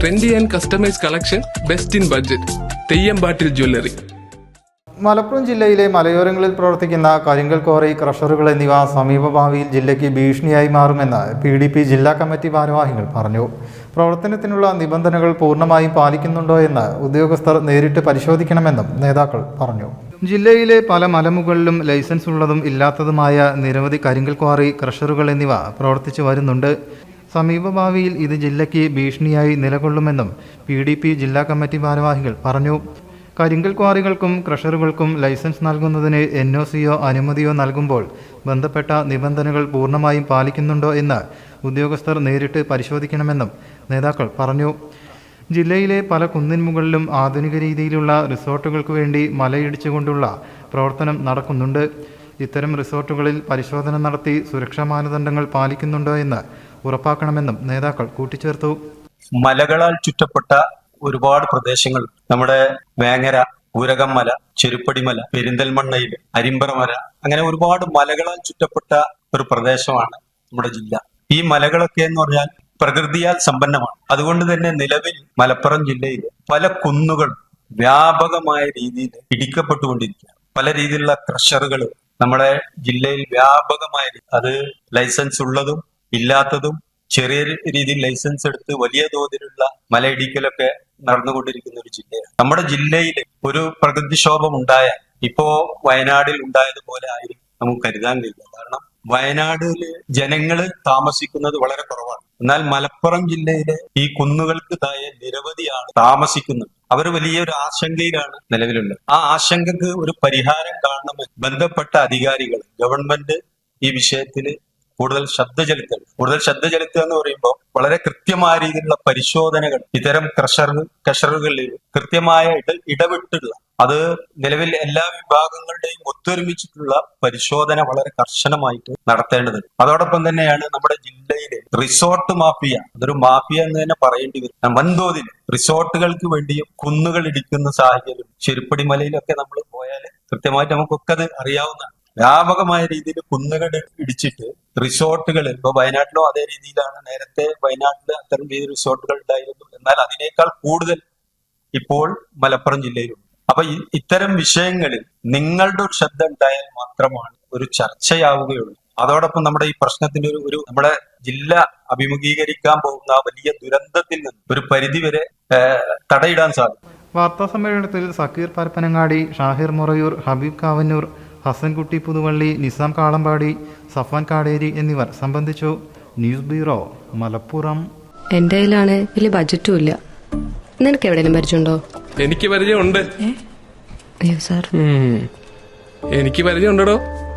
Trendy and customise collection best in budget തെയ്യമ്പാട്ടിൽ jewellery Malappuram ജില്ലയിലെ മലയോരങ്ങളിൽ പ്രവർത്തിക്കുന്ന കരിങ്കൽ കോറി ക്രഷറുകൾ എന്നിവ സമീപ ഭാവിയിൽ ജില്ലയ്ക്ക് ഭീഷണിയായി മാറുമെന്ന് പി ഡി പി ജില്ലാ കമ്മിറ്റി ഭാരവാഹികൾ പറഞ്ഞു. പ്രവർത്തനത്തിനുള്ള നിബന്ധനകൾ പൂർണമായും പാലിക്കുന്നുണ്ടോ എന്ന് ഉദ്യോഗസ്ഥർ നേരിട്ട് പരിശോധിക്കണമെന്നും നേതാക്കൾ പറഞ്ഞു. ജില്ലയിലെ പല മലമുകളിലും ലൈസൻസ് ഉള്ളതും ഇല്ലാത്തതുമായ നിരവധി കരിങ്കൽ ക്വാറി ക്രഷറുകൾ എന്നിവ പ്രവർത്തിച്ചു വരുന്നുണ്ട്. സമീപ ഭാവിയിൽ ഇത് ജില്ലയ്ക്ക് ഭീഷണിയായി നിലകൊള്ളുമെന്നും പി ഡി പി ജില്ലാ കമ്മിറ്റി ഭാരവാഹികൾ പറഞ്ഞു. കരിങ്കൽ ക്വാറികൾക്കും ക്രഷറുകൾക്കും ലൈസൻസ് നൽകുന്നതിന് എൻ ഒ സിയോ അനുമതിയോ നൽകുമ്പോൾ ബന്ധപ്പെട്ട നിബന്ധനകൾ പൂർണമായും പാലിക്കുന്നുണ്ടോ എന്ന് ഉദ്യോഗസ്ഥർ നേരിട്ട് പരിശോധിക്കണമെന്നും നേതാക്കൾ പറഞ്ഞു. ജില്ലയിലെ പല കുന്നിൻമുകളിലും ആധുനിക രീതിയിലുള്ള റിസോർട്ടുകൾക്ക് വേണ്ടി മലയിടിച്ചുകൊണ്ടുള്ള പ്രവർത്തനം നടക്കുന്നുണ്ട്. ഇത്തരം റിസോർട്ടുകളിൽ പരിശോധന നടത്തി സുരക്ഷാ മാനദണ്ഡങ്ങൾ പാലിക്കുന്നുണ്ടോ എന്ന് ഉറപ്പാക്കണമെന്നും നേതാക്കൾ കൂട്ടിച്ചേർത്തു. മലകളാൽ ചുറ്റപ്പെട്ട ഒരുപാട് പ്രദേശങ്ങൾ നമ്മുടെ വേങ്ങര ഊരകംമല ചെരുപ്പടിമല പെരിന്തൽമണ്ണയിൽ അരിമ്പറമല അങ്ങനെ ഒരുപാട് മലകളാൽ ചുറ്റപ്പെട്ട ഒരു പ്രദേശമാണ് നമ്മുടെ ജില്ല. ഈ മലകളൊക്കെ എന്ന് പറഞ്ഞാൽ പ്രകൃതിയാൽ സമ്പന്നമാണ്. അതുകൊണ്ട് തന്നെ നിലവിൽ മലപ്പുറം ജില്ലയിൽ പല കുന്നുകൾ വ്യാപകമായ രീതിയിൽ ഇടിക്കപ്പെട്ടുകൊണ്ടിരിക്കുകയാണ്. പല രീതിയിലുള്ള ക്രഷറുകൾ നമ്മുടെ ജില്ലയിൽ വ്യാപകമായ അത് ലൈസൻസ് ഉള്ളതും ഇല്ലാത്തതും ചെറിയ രീതിയിൽ ലൈസൻസ് എടുത്ത് വലിയ തോതിലുള്ള മലയിടിക്കലൊക്കെ നടന്നുകൊണ്ടിരിക്കുന്ന ഒരു ജില്ലയാണ്. നമ്മുടെ ജില്ലയിൽ ഒരു പ്രകൃതിക്ഷോഭം ഉണ്ടായാൽ ഇപ്പോ വയനാടിൽ ഉണ്ടായതുപോലെ ആയിരിക്കും നമുക്ക് കരുതാൻ കഴിയില്ല. കാരണം വയനാടിൽ ജനങ്ങൾ താമസിക്കുന്നത് വളരെ കുറവാണ്. എന്നാൽ മലപ്പുറം ജില്ലയിലെ ഈ കുന്നുകൾക്ക് താഴെ നിരവധിയാണ് താമസിക്കുന്നത്. അവർ വലിയൊരു ആശങ്കയിലാണ് നിലവിലുള്ളത്. ആ ആശങ്കക്ക് ഒരു പരിഹാരം കാണണമെന്ന് ബന്ധപ്പെട്ട അധികാരികൾ ഗവൺമെന്റ് ഈ വിഷയത്തിൽ കൂടുതൽ ശ്രദ്ധ ചെലുത്തുക കൂടുതൽ ശ്രദ്ധ ചെലുത്തുക എന്ന് പറയുമ്പോൾ വളരെ കൃത്യമായ രീതിയിലുള്ള പരിശോധനകൾ ഇത്തരം ക്രഷർ ക്രഷറുകളിൽ കൃത്യമായ ഇട ഇടവിട്ടുള്ള അത് നിലവിൽ എല്ലാ വിഭാഗങ്ങളുടെയും ഒത്തൊരുമിച്ചിട്ടുള്ള പരിശോധന വളരെ കർശനമായിട്ട് നടത്തേണ്ടതുണ്ട്. അതോടൊപ്പം തന്നെയാണ് നമ്മുടെ റിസോർട്ട് മാഫിയ അതൊരു മാഫിയ എന്ന് തന്നെ പറയേണ്ടി വരും. വൻതോതിൽ റിസോർട്ടുകൾക്ക് വേണ്ടിയും കുന്നുകൾ ഇടിക്കുന്ന സാഹചര്യം ചെരുപ്പടി മലയിലൊക്കെ നമ്മൾ പോയാൽ കൃത്യമായിട്ട് നമുക്കൊക്കെ അത് അറിയാവുന്നതാണ്. വ്യാപകമായ രീതിയിൽ കുന്നുകൾ ഇടിച്ചിട്ട് റിസോർട്ടുകൾ ഇപ്പൊ വയനാട്ടിലും അതേ രീതിയിലാണ്. നേരത്തെ വയനാട്ടിൽ അത്തരം രീതിയിൽ റിസോർട്ടുകൾ ഉണ്ടായിരുന്നു. എന്നാൽ അതിനേക്കാൾ കൂടുതൽ ഇപ്പോൾ മലപ്പുറം ജില്ലയിലുണ്ട്. അപ്പൊ ഇത്തരം വിഷയങ്ങളിൽ നിങ്ങളുടെ ഒരു ശ്രദ്ധ ഉണ്ടായാൽ മാത്രമാണ് ഒരു ചർച്ചയാവുകയുള്ളൂ. അതോടൊപ്പം നമ്മുടെ ഈ പ്രശ്നത്തിന്റെ ഒരു ഒരു നമ്മുടെ ജില്ല അഭിമുഖീകരിക്കാൻ പോകുന്ന വലിയ ദുരന്തത്തിൽ നിന്ന് ഒരു പരിധിവരെ തടയിടാൻ സാധിക്കും. വാർത്താ സമ്മേളനത്തിൽ സക്കീർ പരപ്പനങ്ങാടി ഷാഹിർ മുറയൂർ ഹബീബ് കാവന്നൂർ ഹസൻകുട്ടി പുതുവള്ളി നിസാം കാളമ്പാടി സഫാൻ കാടേരി എന്നിവർ സംബന്ധിച്ചു. News bureau Malappuram. എന്റെ കയ്യിലാണ് വലിയ ബജറ്റും ഇല്ല. നിനക്ക് എവിടെയെങ്കിലും പരിചയമുണ്ടോ? എനിക്ക് പരിചയമുണ്ട്. അയ്യോ സാർ. എനിക്ക് പരിചയമുണ്ടോ